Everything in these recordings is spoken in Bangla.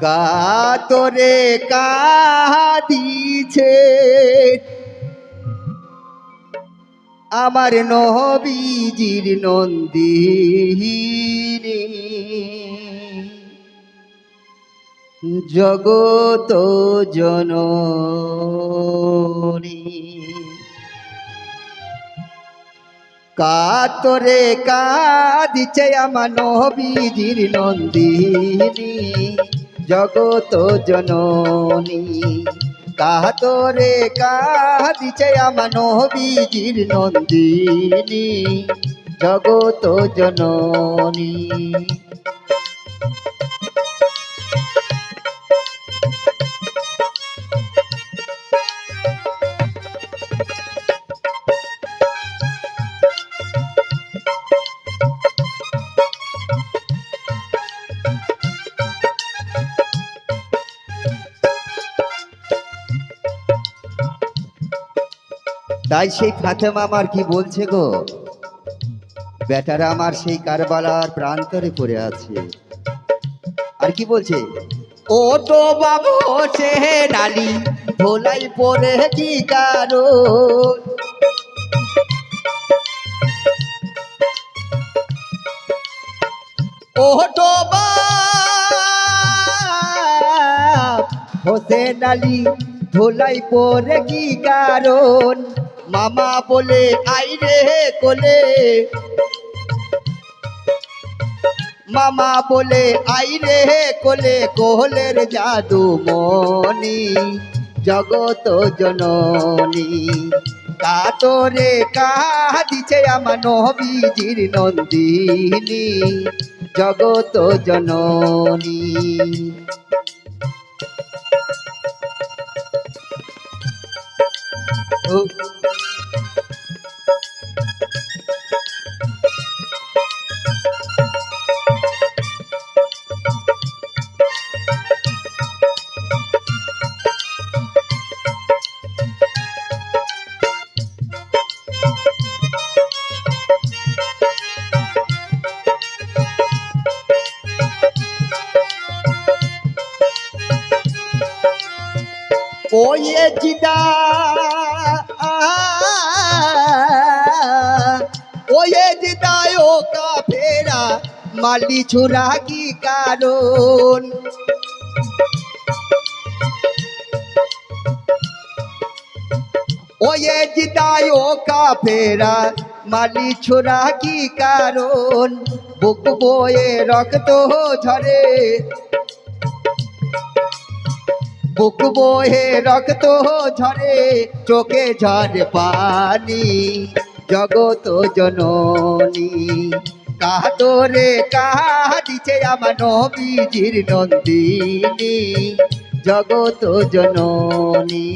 কাতরে কাদিছে আমার নহবীজির নন্দিনী। জগত জননী। কাতরে কাদিছে আমার নহবীজির নন্দিনী। জগত জননী। কাতরে কাদিছে আমার নহবীজির নন্দিনী। জগত জননী। তাই সেই ফাতেমা আমার কি বলছে গো? বেটারা আমার সেই কারবালার প্রান্তরে পড়ে আছে। আর কি বলছে? ও তো বাবু, সে নালি ধোলাই পরে কি কারণ? ও তো বাপ হোসেন আলী ধোলাই পরে কি কারণ? মামা বলে আইরে কোলে। মামা বলে আইরে কোলে কোহলের জাদু মনি জগত জননী। কাতরে কাঁদিছে আমার নবীজির নন্দিনী জগত জননী। ও ওয়ে জিদা, ওয়ে জিদায় ও কাফেরা, মালি ছুরা কি কারণ? ওয়ে জিদায় ও কাফেরা, মালি ছোড়া কি কারণ? বুক বয়ে রক্ত ঝরে বুক বহে রক্ত ঝরে, চোখে ঝরে পানি জগত জননী। কাতরে কাহিছে আমার নবীজির নন্দিনী জগত জননী।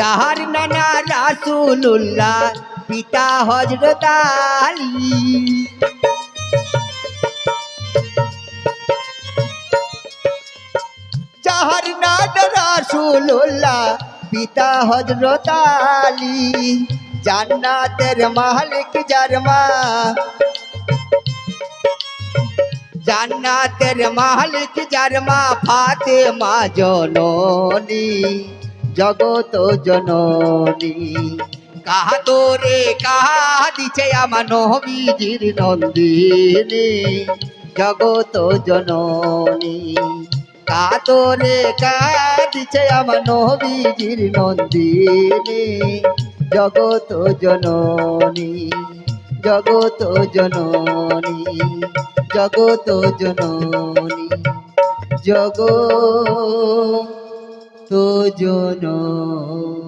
যাহার নানা রাসুল্লাহ পিতা হজরত আলী। যাহার নানা রাসুল্লাহ পিতা হজরত আলী। জান্নাতের মালিক জারমা জান্নাতের মালিক জারমা ফাতেমা জননী। জগত জননী। কাহা তোরে, কাহা দিছে আমার নবীজির নন্দিনী? জগত জননী। কাহা তোরে, কাহা দিছে আমার নবীজির নন্দিনী? জগত জননী জগত জননী জগত জননী জগত তো জননী